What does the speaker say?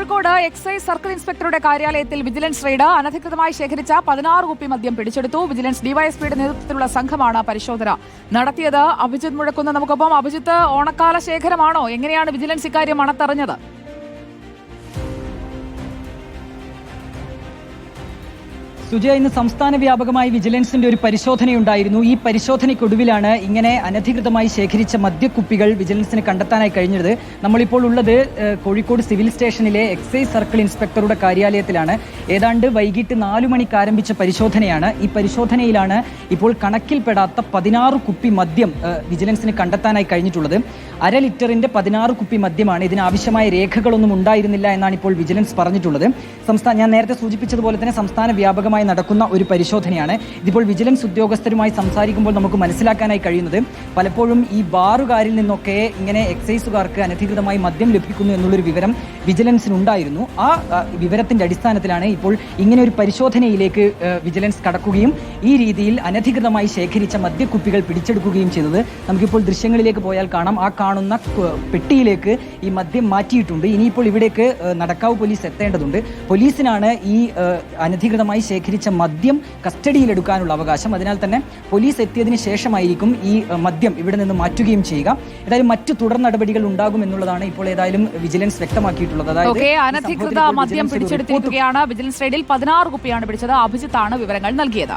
Kozhikode excise circle ഇൻസ്പെക്ടറുടെ കാര്യാലയത്തിൽ vigilance raid അനധികൃതമായി ശേഖരിച്ച പതിനാറ് കുപ്പി മദ്യം പിടിച്ചെടുത്തു. വിജിലൻസ് ഡിവൈഎസ്പിയുടെ നേതൃത്വത്തിലുള്ള സംഘമാണ് പരിശോധന നടത്തിയത്. അഭിജിത് മുഴക്കുന്ന നമുക്കൊപ്പം. അഭിജിത്ത് ഓണക്കാല ശേഖരമാണോ എങ്ങനെയാണ് വിജിലൻസ് ഇക്കാര്യം മണത്തറിഞ്ഞത് സുജയ ഇന്ന് സംസ്ഥാന വ്യാപകമായി വിജിലൻസിന്റെ ഒരു പരിശോധനയുണ്ടായിരുന്നു. ഈ പരിശോധനയ്ക്കൊടുവിലാണ് ഇങ്ങനെ അനധികൃതമായി ശേഖരിച്ച മദ്യക്കുപ്പികൾ വിജിലൻസിന് കണ്ടെത്താനായി കഴിഞ്ഞത്. നമ്മളിപ്പോൾ ഉള്ളത് കോഴിക്കോട് സിവിൽ സ്റ്റേഷനിലെ എക്സൈസ് സർക്കിൾ ഇൻസ്പെക്ടറുടെ കാര്യാലയത്തിലാണ്. ഏതാണ്ട് വൈകിട്ട് നാലു മണിക്ക് ആരംഭിച്ച പരിശോധനയാണ്. ഈ പരിശോധനയിലാണ് ഇപ്പോൾ കണക്കിൽപ്പെടാത്ത പതിനാറ് കുപ്പി മദ്യം വിജിലൻസിന് കണ്ടെത്താനായി കഴിഞ്ഞിട്ടുള്ളത്. അര ലിറ്ററിന്റെ പതിനാറ് കുപ്പി മദ്യമാണ്. ഇതിനാവശ്യമായ രേഖകളൊന്നും ഉണ്ടായിരുന്നില്ല എന്നാണ് ഇപ്പോൾ വിജിലൻസ് പറഞ്ഞിട്ടുള്ളത്. സംസ്ഥാന ഞാൻ നേരത്തെ സൂചിപ്പിച്ചതുപോലെ തന്നെ സംസ്ഥാന വ്യാപകമായി നടക്കുന്ന ഒരു പരിശോധനയാണ്. ഇതിപ്പോൾ വിജിലൻസ് ഉദ്യോഗസ്ഥരുമായി സംസാരിക്കുമ്പോൾ നമുക്ക് മനസ്സിലാക്കാനായി കഴിയുന്നത് പലപ്പോഴും ഈ ബാറുകാരിൽ നിന്നൊക്കെ ഇങ്ങനെ എക്സൈസുകാർക്ക് അനധികൃതമായി മദ്യം ലഭിക്കുന്നു എന്നുള്ളൊരു വിവരം വിജിലൻസിനുണ്ടായിരുന്നു. ആ വിവരത്തിന്റെ അടിസ്ഥാനത്തിലാണ് ഇപ്പോൾ ഇങ്ങനെ ഒരു പരിശോധനയിലേക്ക് വിജിലൻസ് കടക്കുകയും ഈ രീതിയിൽ അനധികൃതമായി ശേഖരിച്ച മദ്യക്കുപ്പികൾ പിടിച്ചെടുക്കുകയും ചെയ്തത്. നമുക്കിപ്പോൾ ദൃശ്യങ്ങളിലേക്ക് പോയാൽ കാണാം. ആ കാണുന്ന പെട്ടിയിലേക്ക് ഈ മദ്യം മാറ്റിയിട്ടുണ്ട്. ഇനിയിപ്പോൾ ഇവിടേക്ക് നടക്കാവ് പോലീസ് എത്തേണ്ടതുണ്ട്. പോലീസിനാണ് ഈ അനധികൃതമായി അനധികൃതമായി ശേഖരിച്ച മദ്യം കസ്റ്റഡിയിലെടുക്കാനുള്ള അവകാശം. അതിനാൽ തന്നെ പോലീസ് എത്തിയതിനു ശേഷമായിരിക്കും ഈ മദ്യം ഇവിടെ നിന്ന് മാറ്റുകയും ചെയ്യുക. ഏതായാലും മറ്റു തുടർ നടപടികൾ ഉണ്ടാകും എന്നുള്ളതാണ് ഇപ്പോൾ ഏതായാലും വിജിലൻസ് വ്യക്തമാക്കിയിട്ടുള്ളത്. അതായത് അനധികൃത മദ്യം പിടിച്ചെടുത്തിരിക്കുകയാണ്. വിജിലൻസ് റെയ്ഡിൽ പതിനാറ് കുപ്പിയാണ് പിടിച്ചത്. അഭിജിത്താണ് വിവരങ്ങൾ നൽകിയത്.